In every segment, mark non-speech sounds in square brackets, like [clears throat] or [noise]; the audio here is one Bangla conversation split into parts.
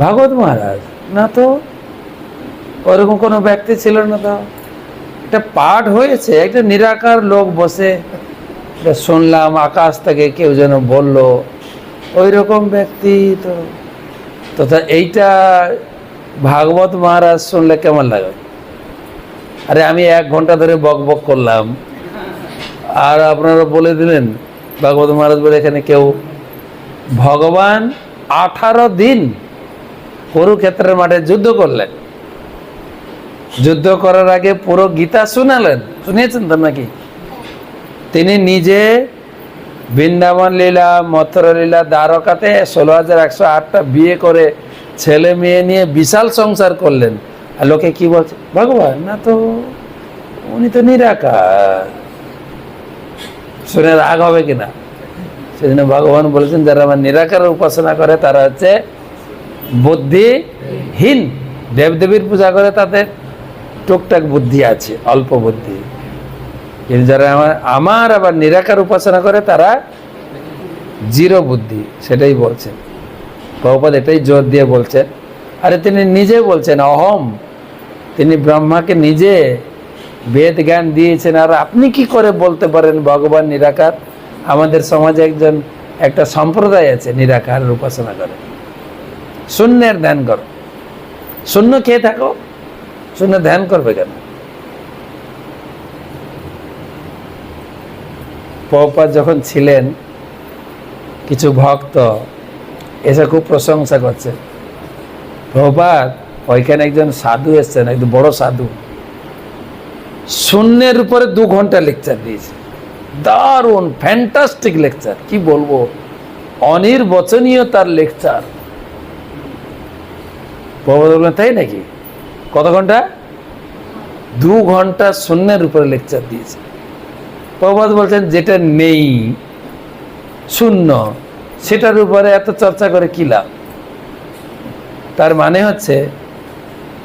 ভাগবত মহারাজ, না তো? ওরকম কোনো ব্যক্তি ছিল না তো? একটা পাঠ হয়েছে, একটা নিরাকার লোক বসে। এটা শুনলাম, আকাশ থেকে কেউ যেন বলল ওই রকম ব্যক্তি তো। তথা এইটা ভাগবত মহারাজ শুনলে কেমন লাগে? আরে আমি এক ঘণ্টা ধরে বক বক করলাম। আর আপনারা বলে দিলেন, ভাগবত মহারাজ বলে এখানে কেউ, ভগবান আঠারো দিন কুরুক্ষেত্রের মাঠে যুদ্ধ করলেন। যুদ্ধ করার আগে পুরো গীতা শুনালেন। শুনিয়েছেন তো নাকি? তিনি নিজে বৃন্দাবন লীলা, মথুরা লীলা, দ্বারকাতে ষোলো হাজার একশো আটটা বিয়ে করে ছেলে মেয়ে নিয়ে বিশাল সংসার করলেন। আর লোকে কি বলছে? ভগবান, না তো উনি তো নিরাকার। শুনে রাগ হবে কিনা? সেজন্য ভগবান বলেছেন, যারা আমার নিরাকার উপাসনা করে, তারা হচ্ছে বুদ্ধিহীন। দেবদেবীর পূজা করে তাদের টুকটাক বুদ্ধি আছে, অল্প বুদ্ধি। কিন্তু যারা আমার আমার আবার নিরাকার উপাসনা করে, তারা জিরো বুদ্ধি, সেটাই বলছেন। প্রভুপাদ এটাই জোর দিয়ে বলছেন। আরে তিনি নিজে বলছেন, অহম। তিনি ব্রহ্মাকে নিজে বেদ জ্ঞান দিয়েছেন। আর আপনি কি করে বলতে পারেন, ভগবান নিরাকার? আমাদের সমাজে একজন, একটা সম্প্রদায় আছে নিরাকার উপাসনা করে। শূন্যের ধ্যান করো। শূন্য খেয়ে থাকো শূন্য ধ্যান করবে কেন? প্রভুপাদ যখন ছিলেন, কিছু ভক্ত এসে খুব প্রশংসা করছে। প্রভুপাদ ওইখানে একজন সাধু এসছেন একদম বড় সাধু। শূন্যের উপরে দু ঘণ্টা লেকচার দিয়েছে। দারুণ ফ্যান্টাস্টিক লেকচার কি বলব? অনির্বচনীয় তার লেকচার প্রভুপাদ বললেন তাই নাকি? কত ঘণ্টা? দু ঘণ্টা শূন্যের উপরে লেকচার দিয়েছে। প্রভাত বলছেন, যেটা নেই, শূন্য, সেটার উপরে এত চর্চা করে কি লাভ? তার মানে হচ্ছে,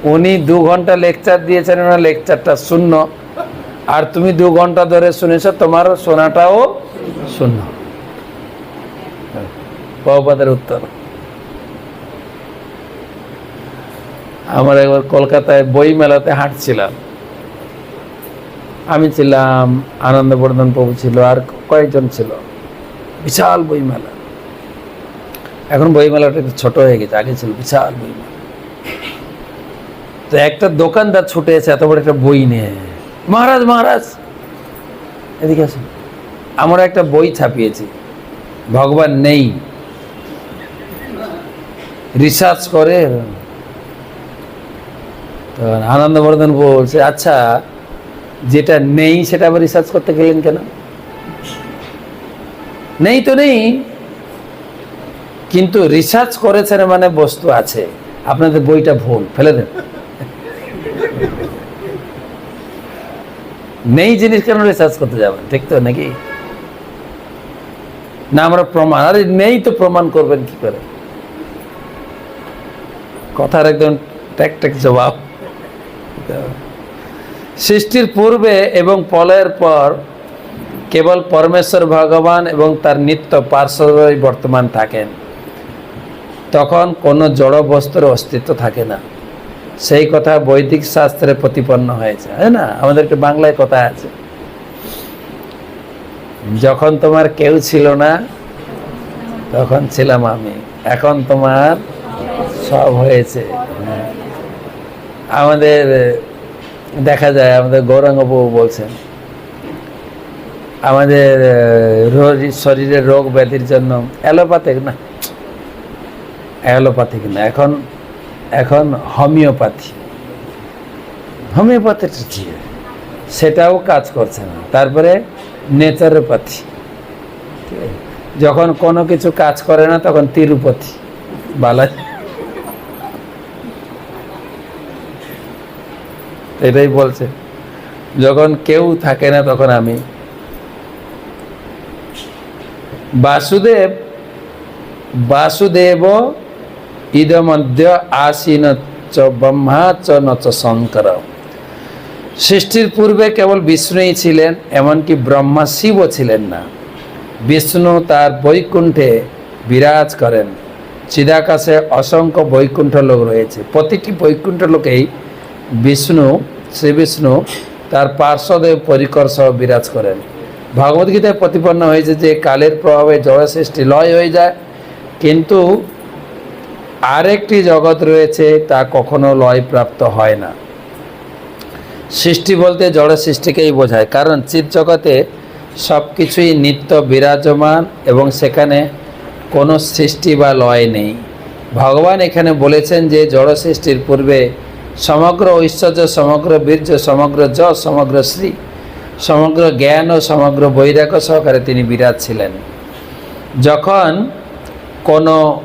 উনি দু ঘণ্টা লেকচার দিয়েছেন, ওনার লেকচারটা শূন্য। আর তুমি দু ঘণ্টা ধরে শুনেছ, তোমার শোনাটাও শূন্য। প্রভুপাদের উত্তর। আমার একবার কলকাতায় বই মেলাতে হাঁটছিলাম। আমি ছিলাম, আনন্দবর্ধন প্রভু ছিল আর কয়েকজন ছিল। বিশাল বই মেলা এখন বই মেলাটা একটু ছোট হয়ে গেছে, আগে ছিল বিশাল বই মেলা তো একটা দোকানদার ছুটে এসে এত বড় একটা বই নিয়ে, মহারাজ মহারাজ! এদিকে আসুন। আমরা একটা বই ছাপিয়েছি, ভগবান নেই। রিসার্চ করে তো আনন্দবর্ধন বলছে আচ্ছা যেটা নেই সেটা আবার রিসার্চ করতে গেলেন কেন? নেই তো নেই, কিন্তু রিসার্চ করেছেন মানে বস্তু আছে। আপনাদের বইটা ভুল, ফেলে দেন। নেই জিনিস কেন রিসার্চ করতে যাবেন ঠিক তো নাকি? না, আমরা প্রমাণ, আরে নেই তো প্রমাণ করবেন কি করে? কথার একদম ট্যাক ট্যাক জবাব। সৃষ্টির পূর্বে এবং পলের পর কেবল পরমেশ্বর ভগবান এবং তার নিত্য পার্শ্বই বর্তমান থাকেন। তখন কোনো জড় বস্তুর অস্তিত্ব থাকে না। সেই কথা বৈদিক শাস্ত্রে প্রতিপন্ন হয়েছে হ্যাঁ না? আমাদের একটা বাংলায় কথা আছে। যখন তোমার কেউ ছিল না, তখন ছিলাম আমি। এখন তোমার সব হয়েছে। হ্যাঁ। আমাদের দেখা যায়, আমাদের গৌরাঙ্গ বাবু বলছেন, আমাদের শরীরের রোগ ব্যাধির জন্য অ্যালোপ্যাথিক না অ্যালোপ্যাথিক না, এখন এখন হোমিওপ্যাথি। হোমিওপ্যাথিটা ঠিক, সেটাও কাজ করছে না, তারপরে নেচারোপ্যাথি। যখন কোনো কিছু কাজ করে না, তখন তিরুপতি, বালাজি। এটাই বলছে। যখন কেউ থাকে না তখন আমি। বাসুদেব বাসুদেব ইদমধ্য আসীন চ ব্রহ্মা চ নচ শঙ্কর। সৃষ্টির পূর্বে কেবল বিষ্ণুই ছিলেন, এমনকি ব্রহ্মা শিবও ছিলেন না। বিষ্ণু তার বৈকুণ্ঠে বিরাজ করেন। চিদাকাশে অসংখ্য বৈকুণ্ঠ লোক রয়েছে। প্রতিটি বৈকুণ্ঠ লোকেই বিষ্ণু, শ্রী বিষ্ণু তার পার্শ্বদেব পরিকর সহ বিরাজ করেন। ভগবদ্গীতায় প্রতিপন্ন হয়েছে যে কালের প্রভাবে জড় সৃষ্টি লয় হয়ে যায়, কিন্তু আরেকটি জগৎ রয়েছে তা কখনো লয় প্রাপ্ত হয় না। সৃষ্টি বলতে জড় সৃষ্টিকেই বোঝায়, কারণ চিৎ জগতে সব কিছুই নিত্য বিরাজমান এবং সেখানে কোনো সৃষ্টি বা লয় নেই। ভগবান এখানে বলেছেন যে জড় সৃষ্টির পূর্বে সমগ্র ঐশ্বর্য, সমগ্র বীর্য, সমগ্র যশ, সমগ্র শ্রী সমগ্র জ্ঞান ও সমগ্র বৈরাগ্য সহকারে তিনি বিরাজ ছিলেন। যখন কোনো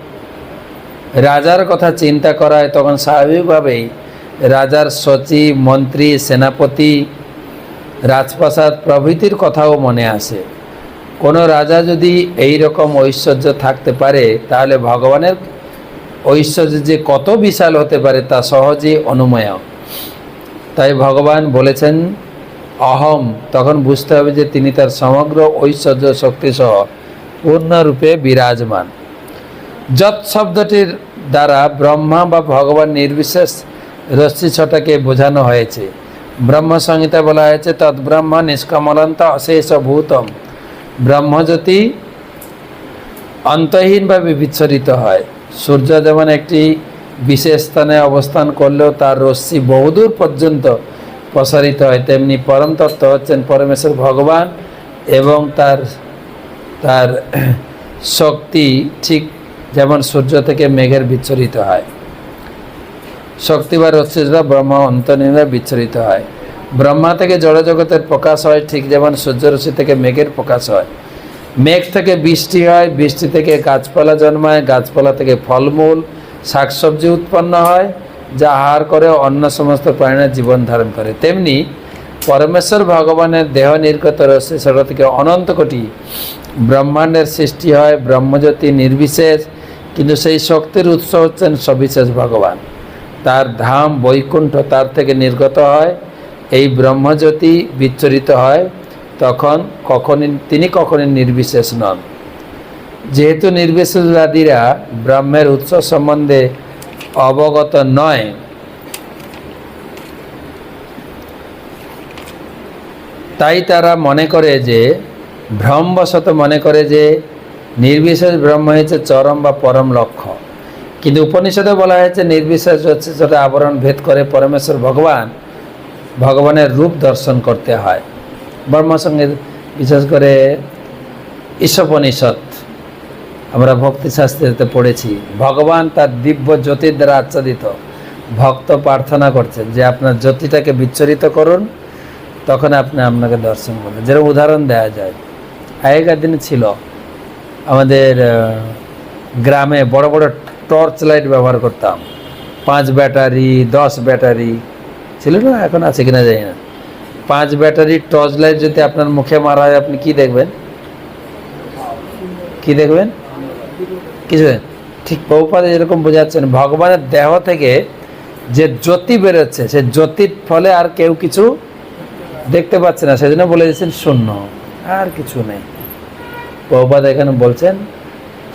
রাজার কথা চিন্তা করা হয়, তখন স্বাভাবিকভাবেই রাজার সচিব, মন্ত্রী, সেনাপতি, রাজপ্রাসাদ প্রভৃতির কথাও মনে আসে। কোনো রাজা যদি এই রকম ঐশ্বর্য থাকতে পারে, তাহলে ভগবানের ঐশ্বর্য যে কত বিশাল হতে পারে তা সহজেই অনুময়। তাই ভগবান বলেছেন, অহম। তখন বুঝতে হবে যে তিনি তার সমগ্র ঐশ্বর্য শক্তি সহ পূর্ণরূপে বিরাজমান। যৎ শব্দটির দ্বারা ব্রহ্মা বা ভগবান নির্বিশেষ রশ্মি ছটাকে বোঝানো হয়েছে। ব্রহ্ম সংহিতা বলা হয়েছে তৎব্রহ্ম নিষ্কমলন্ত অশেষ ভূতম। ব্রহ্মজ্যোতি অন্তহীনভাবে বিচ্ছরিত হয়। সূর্য যেমন একটি বিশেষ স্থানে অবস্থান করলেও তার রশ্মি বহুদূর পর্যন্ত প্রসারিত হয়, তেমনি পরম তত্ত্ব হচ্ছেন পরমেশ্বর ভগবান এবং তার তার [clears throat] শক্তি ঠিক যেমন সূর্য থেকে মেঘের বিচ্ছরিত হয়। শক্তি বা রশ্মিরা ব্রহ্ম অন্তনীরা বিচ্ছরিত হয়। ব্রহ্মা থেকে জড়জগতের প্রকাশ হয় ঠিক যেমন সূর্যরশ্মি থেকে মেঘের প্রকাশ হয়। মেঘ থেকে বৃষ্টি হয়, বৃষ্টি থেকে গাছপালা জন্মায়, গাছপালা থেকে ফলমূল, শাকসবজি উৎপন্ন হয়, যা আহার করে অন্য সমস্ত প্রাণীর জীবন ধারণ করে। তেমনি পরমেশ্বর ভগবানের দেহ নির্গত রশ্মি সেটা থেকে অনন্ত কোটি ব্রহ্মাণ্ডের সৃষ্টি হয়, ব্রহ্মজ্যোতি নির্বিশেষ, কিন্তু সেই শক্তির উৎস হচ্ছেন সবিশেষ ভগবান। তার ধাম বৈকুণ্ঠ তার থেকে নির্গত হয়, এই ব্রহ্মজ্যোতি বিচ্ছরিত হয় তখন কখনই, তিনি কখনই নির্বিশেষ নন। যেহেতু নির্বিশেষবাদীরা ব্রহ্মের উৎস সম্বন্ধে অবগত নয়, তাই তারা মনে করে যে ভ্রমবশত মনে করে যে, নির্বিশেষ ব্রহ্ম হয়েছে চরম বা পরম লক্ষ্য। কিন্তু উপনিষদে বলা হয়েছে নির্বিশেষ হচ্ছে যেটা আবরণ ভেদ করে পরমেশ্বর ভগবান, ভগবানের রূপ দর্শন করতে হয়। ব্রহ্মসঙ্গীত বিশেষ করে ঈশোপনিষদ। আমরা ভক্তিশাস্ত্রীতে পড়েছি, ভগবান তার দিব্য জ্যোতির দ্বারা আচ্ছাদিত। ভক্ত প্রার্থনা করছেন যে আপনার জ্যোতিটাকে বিচ্ছরিত করুন, তখন আপনি আপনাকে দর্শন করবেন। যেরকম উদাহরণ দেওয়া যায়, আগেকার দিনে ছিল, আমাদের গ্রামে বড় বড় টর্চ লাইট ব্যবহার করতাম। পাঁচ ব্যাটারি, দশ ব্যাটারি, ছিল না, এখন আছে কিনা জানি না। পাঁচ ব্যাটারি টর্চ লাইট যদি আপনার মুখে মারা হয়, আপনি কি দেখবেন? কি দেখবেন? কিছু ঠিক বহুপাদে যেরকম বোঝাচ্ছেন, ভগবানের দেহ থেকে যে জ্যোতি বেরোচ্ছে, সে জ্যোতির ফলে আর কেউ কিছু দেখতে পাচ্ছে না। সেজন্য বলে দিয়েছেন শূন্য, আর কিছু নেই। বহুপাদ এখানে বলছেন,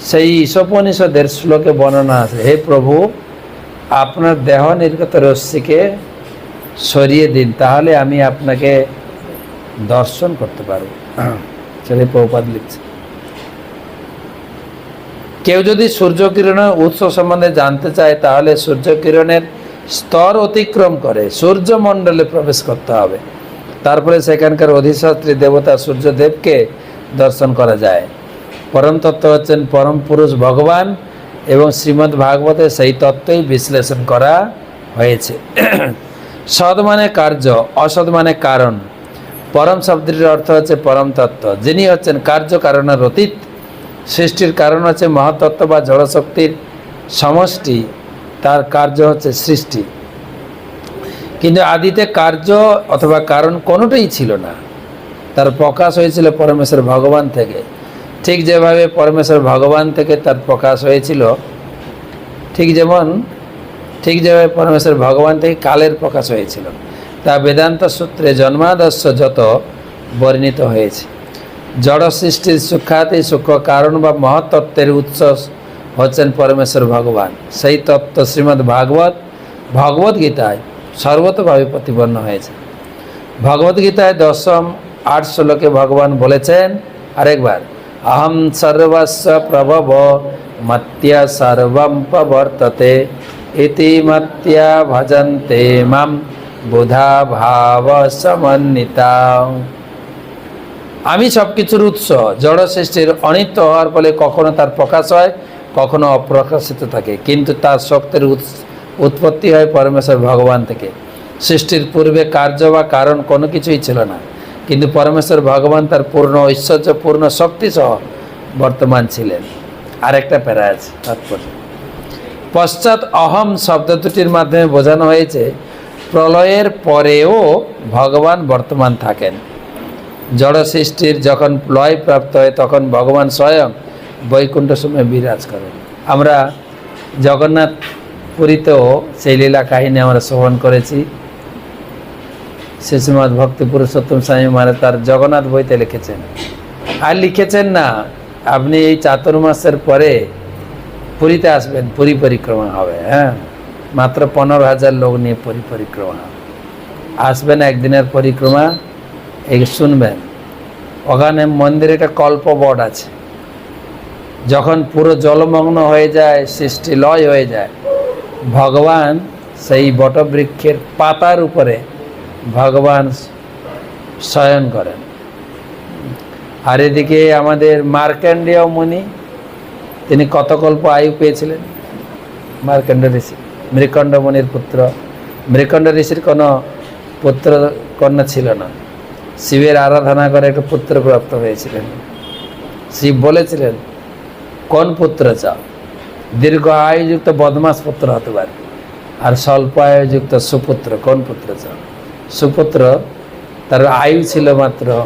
সেই ঈশোপনিষদের শ্লোকে বর্ণনা আছে, হে প্রভু, আপনার দেহ নির্গত রশ্মিকে সরিয়ে দিন, তাহলে আমি আপনাকে দর্শন করতে পারব। সেটাই প্রভুপাদ লিখছে। কেউ যদি সূর্যকিরণের উৎস সম্বন্ধে জানতে চায়, তাহলে সূর্যকিরণের স্তর অতিক্রম করে, সূর্যমণ্ডলে প্রবেশ করতে হবে। তারপরে সেখানকার অধিশাস্ত্রী দেবতা সূর্যদেবকে দর্শন করা যায়। পরম তত্ত্ব হচ্ছেন পরম পুরুষ ভগবান এবং শ্রীমদ্ ভাগবতে সেই তত্ত্বই বিশ্লেষণ করা হয়েছে। সৎ মানে কার্য, অসৎ মানে কারণ। পরম শব্দটির অর্থ হচ্ছে পরম তত্ত্ব। যিনি হচ্ছেন কার্য কারণের অতীত, সৃষ্টির কারণ হচ্ছে মহাতত্ত্ব বা জড়শক্তির সমষ্টি, তার কার্য হচ্ছে সৃষ্টি। কিন্তু আদিতে কার্য অথবা কারণ কোনোটাই ছিল না। তার প্রকাশ হয়েছিল পরমেশ্বর ভগবান থেকে। ঠিক যেভাবে পরমেশ্বর ভগবান থেকে তার প্রকাশ হয়েছিল, ঠিক যেমন ঠিক যেভাবে পরমেশ্বর ভগবান থেকে কালের প্রকাশ হয়েছিল। তা বেদান্ত সূত্রে জন্মাদর্শ যত বর্ণিত হয়েছে। জড় সৃষ্টির সূক্ষাতি সূক্ষ্ম কারণ বা মহত্তত্ত্বের উৎস হচ্ছেন পরমেশ্বর ভগবান। সেই তত্ত্ব শ্রীমদ্ ভাগবত, ভগবত গীতায় সর্বতভাবে প্রতিপন্ন হয়েছে। ভগবত গীতায় দশম আট শ্লোকে ভগবান বলেছেন, আরেকবার, আহম সর্বস্ব প্রভব, মত্যা সর্বম প্রবর্ততে। মত্যা ভজন্তে মাম বুধা ভাব সমন্বিতা আমি সব কিছুর উৎস জড় সৃষ্টির অনিত্য হওয়ার ফলে কখনো তার প্রকাশ হয়, কখনো অপ্রকাশিত থাকে, কিন্তু তার শক্তির উৎপত্তি হয় পরমেশ্বর ভগবান থেকে। সৃষ্টির পূর্বে কার্য বা কারণ কোনো কিছুই ছিল না, কিন্তু পরমেশ্বর ভগবান তার পূর্ণ ঐশ্বর্য পূর্ণ শক্তি সহ বর্তমান ছিলেন। আরেকটা প্যারা আছে, তাৎপর্য। পশ্চাৎ অহম শব্দ দুটির মাধ্যমে বোঝানো হয়েছে, প্রলয়ের পরেও ভগবান বর্তমান থাকেন। জড় সৃষ্টির যখন লয় প্রাপ্ত হয়, তখন ভগবান স্বয়ং বৈকুণ্ঠ সময় বিরাজ করেন। আমরা জগন্নাথ পুরীতেও সেই লীলা কাহিনী আমরা শ্রবণ করেছি। শিশুমদ ভক্তি পুরুষোত্তম স্বামী মানে তার জগন্নাথ বইতে লিখেছেন। আর লিখেছেন না, আপনি এই চাতুর্মাসের পরে পুরীতে আসবেন, পুরী পরিক্রমা হবে হ্যাঁ? মাত্র পনেরো হাজার লোক নিয়ে পুরী পরিক্রমা। হবে আসবেন একদিনের পরিক্রমা, এই শুনবেন। ওখানে মন্দিরে একটা কল্পবট আছে। যখন পুরো জলমগ্ন হয়ে যায়, সৃষ্টি লয় হয়ে যায়, ভগবান সেই বটবৃক্ষের পাতার উপরে ভগবান শয়ন করেন। আর এদিকে আমাদের মার্কেন্ডীয় মুনি তিনি কত কল্প আয়ু পেয়েছিলেন? মার্কণ্ড ঋষি। মৃকণ্ড মুনির পুত্র। মৃকণ্ড ঋষির কোনো পুত্র কন্যা ছিল না। শিবের আরাধনা করে একটা পুত্র প্রাপ্ত হয়েছিলেন। শিব বলেছিলেন, কোন পুত্র চাও? দীর্ঘ আয়ুযুক্ত বদমাস পুত্র হতে পারে। আর স্বল্প আয়ুযুক্ত সুপুত্র, কোন পুত্র চাও? সুপুত্র তার আয়ু ছিল মাত্র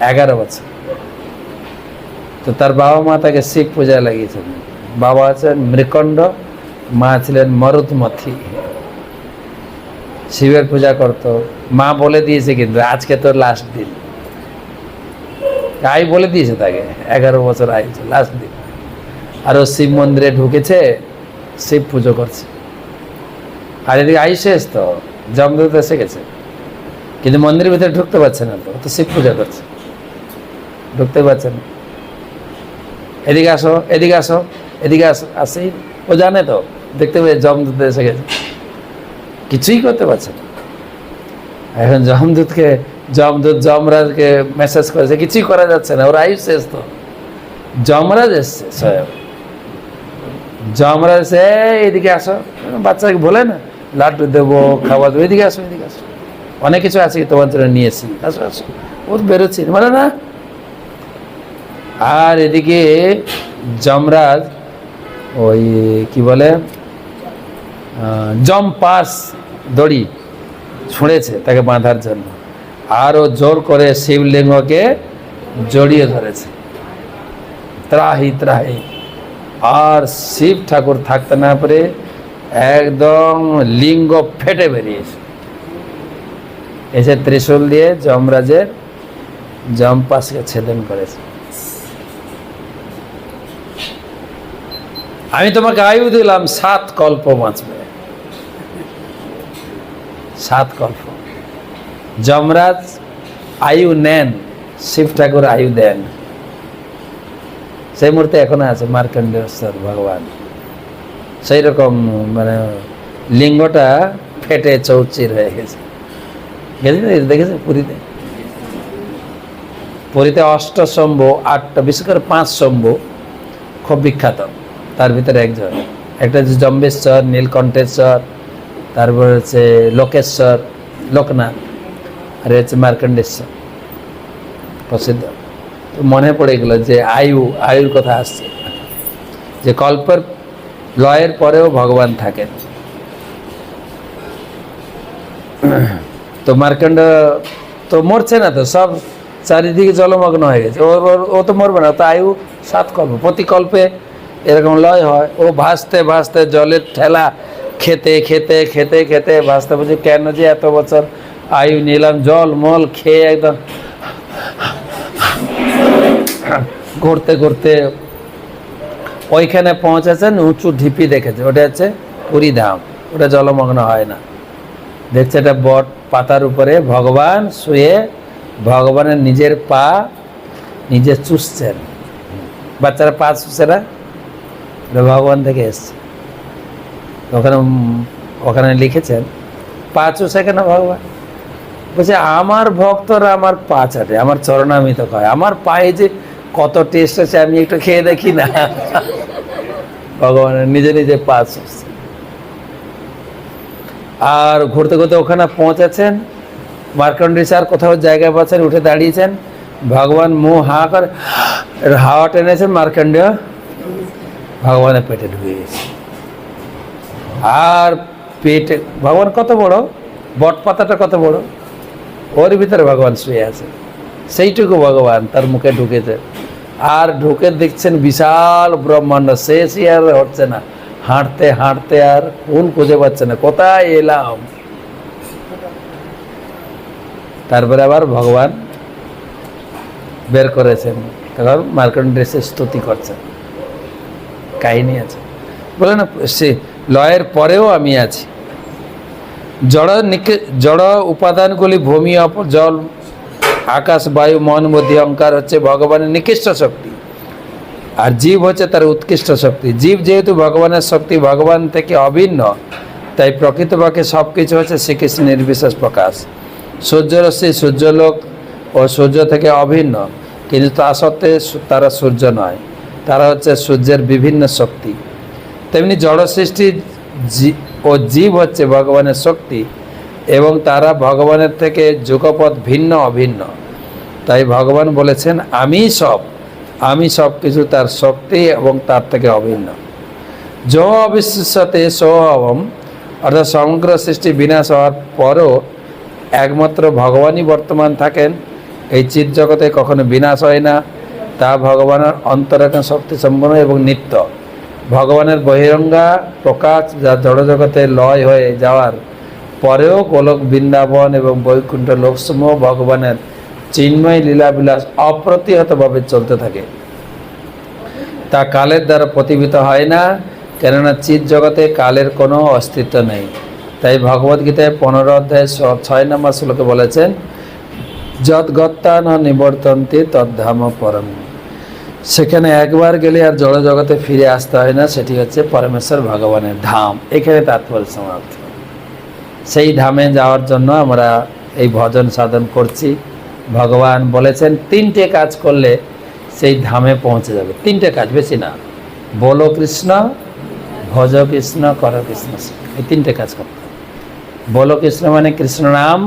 এগারো বছর। তো তার বাবা মা তাকে শিব পূজায় লাগিয়েছিলেন বাবা আছেন মৃকণ্ড, মা ছিলেন মরুতমথি। শিবের পূজা করত। মা বলে দিয়েছে কিন্তু, আজকে তোর লাস্ট দিন। আই বলে দিয়েছে তাকে, এগারো বছর আইছে লাস্ট দিন। আর ও শিব মন্দিরে ঢুকেছে, শিব পুজো করছে। আর এদিকে আই শেষ তো জমদূত এসে গেছে। কিন্তু মন্দিরের ভিতরে ঢুকতে পারছে না তো তো শিব পূজা করছে। ঢুকতে পারছে না। এদিকে আসো এদিকে আসো এদিকে আসো, আসি। ও জানে তো, দেখতে পেয়ে জমদূত এসে গেছে। কিছুই করতে পারছে না। এখন জমদূতকে জমদূত জমরাজকে মেসেজ করেছে, কিছুই করা যাচ্ছে না, ওর আয়ুষ শেষ তো। যমরাজ এসছে, স্বয়ং। জমরাজ এসে এদিকে আসো। বাচ্চাকে বলে না, লাড্ডু দেবো খাবার দেবো, এদিকে আসো এদিকে আসো। অনেক কিছু আছে তোমার জন্য নিয়েছি। আসো আসো। ও বেরোচ্ছি। মানে না আর এদিকে যমরাজ, ওই কি বলে জম পাস দড়ি ছুঁড়েছে তাকে বাঁধার জন্য। আর ও জোর করে শিবলিঙ্গকে জড়িয়ে ধরেছে। ত্রাহি ত্রাহি। আর শিব ঠাকুর থাকতে না পারে একদম লিঙ্গ ফেটে বেরিয়েছে। এসে ত্রিশূল দিয়ে যমরাজের জম্পাসকে ছেদন করেছে। আমি তোমাকে আয়ু দিলাম সাত কল্প বাঁচবে। সাত কল্প। যমরাজ, আয়ু নেন, শিব ঠাকুর আয়ু দেন। সেই মুহূর্তে এখনও আছে মার্কণ্ডেশ্বর ভগবান। সেই রকম মানে লিঙ্গটা ফেটে চৌচির হয়ে গেছে। গেছি, দেখেছে পুরীতে? পুরীতে অষ্টশম্ভ, আটটা, বিশেষ করে পাঁচ শম্ভ খুব বিখ্যাত। তার ভিতরে একজন একটা হচ্ছে জম্বেশ্বর নীলকণ্ঠেশ্বর তারপর হচ্ছে লোকেশ্বর লোকনাথ, আর হচ্ছে মার্কণ্ডেশ্বর প্রসিদ্ধ। তো মনে পড়ে গেল যে আয়ু, আয়ুর কথা আসছে। যে কল্পের লয়ের পরেও ভগবান থাকেন। তো মার্কণ্ড তো মরছে না তো, সব চারিদিকে জলমগ্ন হয়ে গেছে। ওর- ও তো মরবে না তো আয়ু সাত কল্প। প্রতি কল্পে এরকম লয় হয়। ও ভাসতে ভাসতে জলের ঠেলা খেতে খেতে খেতে খেতে ভাসতে বলছে কেন যে এত বছর আয়ু নিলাম, জল, মল খেয়ে একদম করতে করতে ওইখানে পৌঁছেছেন, উঁচু ঢিপি দেখেছে। ওটা হচ্ছে পুরী ধাম। ওটা জলমগ্ন হয় না। দেখছে একটা বট পাতার উপরে, ভগবান শুয়ে ভগবানের নিজের পা নিজে চুষছেন। বাচ্চারা পা চুষে না? এটা ভগবান থেকে এসছে। ওখানে ওখানে লিখেছেন পা সেখানে ভগবান। বলছে, আমার ভক্তরা আমার পা চাটে আমার চরণামিত কয় আমার পায়ে যে কত টেস্ট আছে, আমি একটু খেয়ে দেখি না। [laughs] ভগবানের নিজে নিজে পা আর ঘুরতে ঘুরতে ওখানে পৌঁছেছেন মার্কন্ডি স্যার কোথাও জায়গা পাচ্ছেন, উঠে দাঁড়িয়েছেন। ভগবান মুখ হা করে হাওয়া টেনেছেন মার্কণ্ডেয় ভগবানের পেটে ঢুকে গেছে। আর পেটে, ভগবান কত বড়? বট পাতাটা কত বড়? ওর ভিতরে ভগবান শুয়ে আছে। সেইটুকু ভগবান তার মুখে ঢুকেছে। আর ঢুকে দেখছেন বিশাল ব্রহ্মাণ্ড শেষই আর হচ্ছে না। হাঁটতে হাঁটতে আর কোন খুঁজে পাচ্ছে না। কোথায় এলাম? তারপরে আবার ভগবান বের করেছেন। তখন মার্কন্ডেসে স্তুতি করছেন। কাহিনী আছে। বলে না, সে লয়ের পরেও আমি আছি। জড় নিকে- জড় উপাদানগুলি ভূমি অপ জল, আকাশ, বায়ু, মন, বুদ্ধি, অহংকার হচ্ছে ভগবানের নিকৃষ্ট শক্তি। আর জীব হচ্ছে তার উৎকৃষ্ট শক্তি। জীব যেহেতু ভগবানের শক্তি, ভগবান থেকে অভিন্ন, তাই প্রকৃতপক্ষে সব কিছু হচ্ছে শ্রীকৃষ্ণ নির্বিশেষ প্রকাশ। সূর্যরশ্মি সূর্যলোক ও সূর্য থেকে অভিন্ন, কিন্তু তা সত্ত্বে তারা সূর্য নয়। তারা হচ্ছে সূর্যের বিভিন্ন শক্তি। তেমনি জড় সৃষ্টি ও জীব হচ্ছে ভগবানের শক্তি এবং তারা ভগবানের থেকে যুগপথ ভিন্ন অভিন্ন। তাই ভগবান বলেছেন, আমি সব আমি সব কিছু তার শক্তি এবং তার থেকে অভিন্ন। য অবিশ্বাসতে সহম অর্থাৎ সমগ্র সৃষ্টি বিনাশ হওয়ার পরও একমাত্র ভগবানই বর্তমান থাকেন। এই চিৎ জগতে কখনো বিনাশ হয় না। তা ভগবানের অন্তরাত্মা শক্তি সম্পন্ন এবং নিত্য। ভগবানের বহিরঙ্গা প্রকাশ যা জড়জগতে লয় হয়ে যাওয়ার পরেও গোলক বৃন্দাবন এবং বৈকুণ্ঠ লোকসমূহ ভগবানের চিন্ময় লীলাবিলাস অপ্রতিহতভাবে চলতে থাকে। তা কালের দ্বারা প্রতিবিত হয় না, কেননা চিৎ জগতে কালের কোনো অস্তিত্ব নেই। তাই ভগবদ্গীতায় পনেরো অধ্যায় ছয় নম্বর শ্লোকে বলেছেন যদ্গত্তা ন নিবর্তন্তে তদ্ধাম পরম। সেখানে একবার গেলে আর জড় জগতে ফিরে আসতে হয় না, সেটি হচ্ছে পরমেশ্বর ভগবানের ধাম। এখানে তাৎপর্য সমাপ্ত। সেই ধামে যাওয়ার জন্য আমরা এই ভজন সাধন করছি। ভগবান বলেছেন, তিনটে কাজ করলে সেই ধামে পৌঁছে যাবে। তিনটে কাজ, বেশি না। বলো কৃষ্ণ, ভজ কৃষ্ণ, কর কৃষ্ণ। এই তিনটে কাজ করতে। বলো কৃষ্ণ মানে কৃষ্ণ নাম